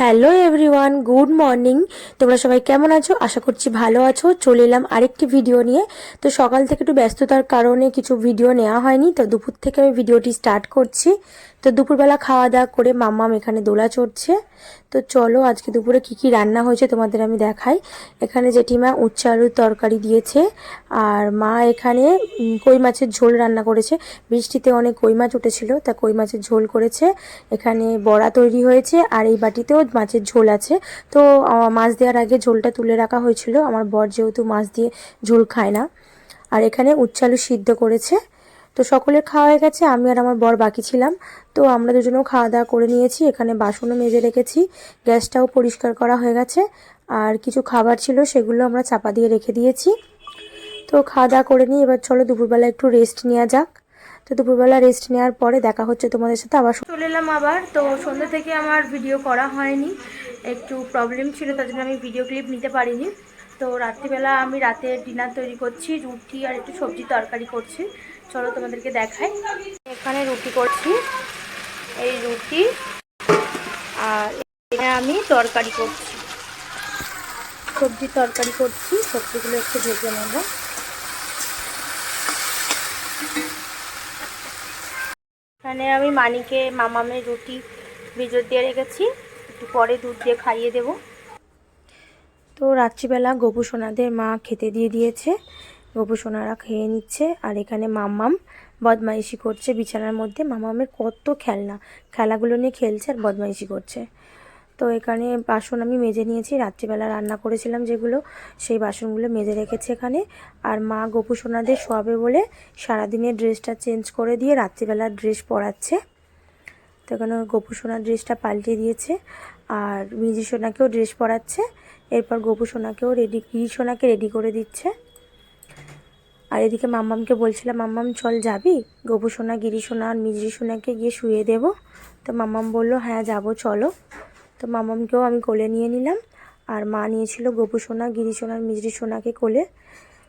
Hello everyone, good morning. তোমরা সবাই কেমন আছো? আশা করছি ভালো আছো। চলে এলাম আরেকটি ভিডিও নিয়ে। তো সকাল থেকে একটু ব্যস্ততার কারণে কিছু ভিডিও নেওয়া হয়নি, তো দুপুর থেকে আমি ভিডিওটি স্টার্ট করছি। তো দুপুরবেলা খাওয়া দাওয়া করে মাম্মাম এখানে দোলা চড়ছে। তো চলো আজকে দুপুরে কি কি রান্না হয়েছে তোমাদের আমি দেখাই। এখানে জেঠিমা উচ্চ আলুর তরকারি দিয়েছে, আর মা এখানে কই মাছের ঝোল রান্না করেছে। বৃষ্টিতে অনেক কই মাছ উঠেছিল, তা কই মাছের ঝোল করেছে। এখানে বড়া তৈরি হয়েছে, আর এই বাটিতেও মাছের ঝোল আছে। তো মাছ দেওয়ার আগে ঝোলটা তুলে রাখা হয়েছিল। আমার বর যেহেতু মাছ দিয়ে ঝোল খায় না। আর এখানে উচ্চালু সিদ্ধ করেছে। তো সকলের খাওয়া হয়ে গেছে, আমি আর আমার বর বাকি ছিলাম। তো আমরা দুজনেও খাওয়া দাওয়া করে নিয়েছি, এখানে বাসনও মেজে রেখেছি, গ্যাসটাও পরিষ্কার করা হয়ে গেছে। আর কিছু খাবার ছিল, সেগুলো আমরা চাপা দিয়ে রেখে দিয়েছি। তো খাওয়া দাওয়া করে নিই, এবার চলো দুপুরবেলা একটু রেস্ট নেওয়া যাক। তো দুপুরবেলা রেস্ট নেওয়ার পরে দেখা হচ্ছে তোমাদের সাথে আবার চলে এলাম আবার। তো সন্ধ্যা থেকে আমার ভিডিও করা হয়নি। একটু প্রবলেম ছিল, তার জন্য আমি ভিডিও ক্লিপ নিতে পারিনি। তো রাত্রিবেলা আমি রাতে ডিনার তৈরি করছি, রুটি আর একটু সবজি তরকারি করছি। চলো তোমাদেরকে দেখাই। এখানে রুটি করছি। এই রুটি আর এখানে আমি তরকারি করছি। সবজি তরকারি করছি, সবজিগুলো একটু ভেজে নেব। এখানে আমি মানিকে মামামের রুটি ভিজর দিয়ে রেখেছি। একটু পরে দুধ দিয়ে খাইয়ে দেব। তো রাত্রিবেলা গোপু সোনাদের মা খেতে দিয়ে দিয়েছে। গোপু সোনারা খেয়ে নিচ্ছে আর এখানে মাম্মাম বদমাইশি করছে বিছানার মধ্যে। মামামের কত খেলনা। খেলাগুলো নিয়ে খেলছে আর বদমাইশি করছে। তো এখানে বাসন আমি মেজে নিয়েছি। রাত্রিবেলা রান্না করেছিলাম যেগুলো, সেই বাসনগুলো মেজে রেখেছে এখানে। আর মা গোপু সোনাদের শোয়াবে বলে সারাদিনের ড্রেসটা চেঞ্জ করে দিয়ে রাত্রিবেলার ড্রেস পরাচ্ছে। তো এখানে গোপু সোনার ড্রেসটা পাল্টে দিয়েছে আর মিজি সোনাকেও ড্রেস পরাচ্ছে। এরপর গোপু সোনাকেও রেডি গিরি সোনাকে রেডি করে দিচ্ছে। আর এদিকে মাম্মামকে বলছিলাম, মাম্মাম, চল যাবি? গোপু সোনা, গিরি সোনা আর মিজরি সোনাকে গিয়ে শুয়ে দেব? তো মাম্মাম বলল হ্যাঁ যাব, চলো। তো মামামকেও আমি কোলে নিয়ে নিলাম। আর মা নিয়েছিল গোপু সোনা, গিরি সোনা মিজরি সোনাকে কোলে।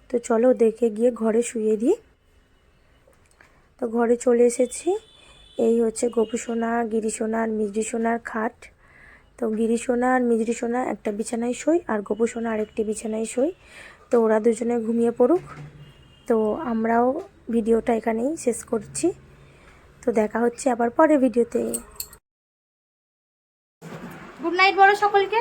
তো চলো দেখে গিয়ে ঘরে শুয়ে দিই। তো ঘরে চলে এসেছি। এই হচ্ছে গোপু সোনা, গিরি সোনা আর মিজরি সোনার খাট। তো গিরি সোনা আর মিজরি সোনা একটা বিছানায় শোয় আর গোপু সোনা আরেকটি বিছানায় শোয়। তো ওরা দুজনে ঘুমিয়ে পড়ুক। তো আমরাও ভিডিওটা এখানেই শেষ করছি। তো দেখা হচ্ছে আবার পরের ভিডিওতে। গুড নাইট বলো সকলকে।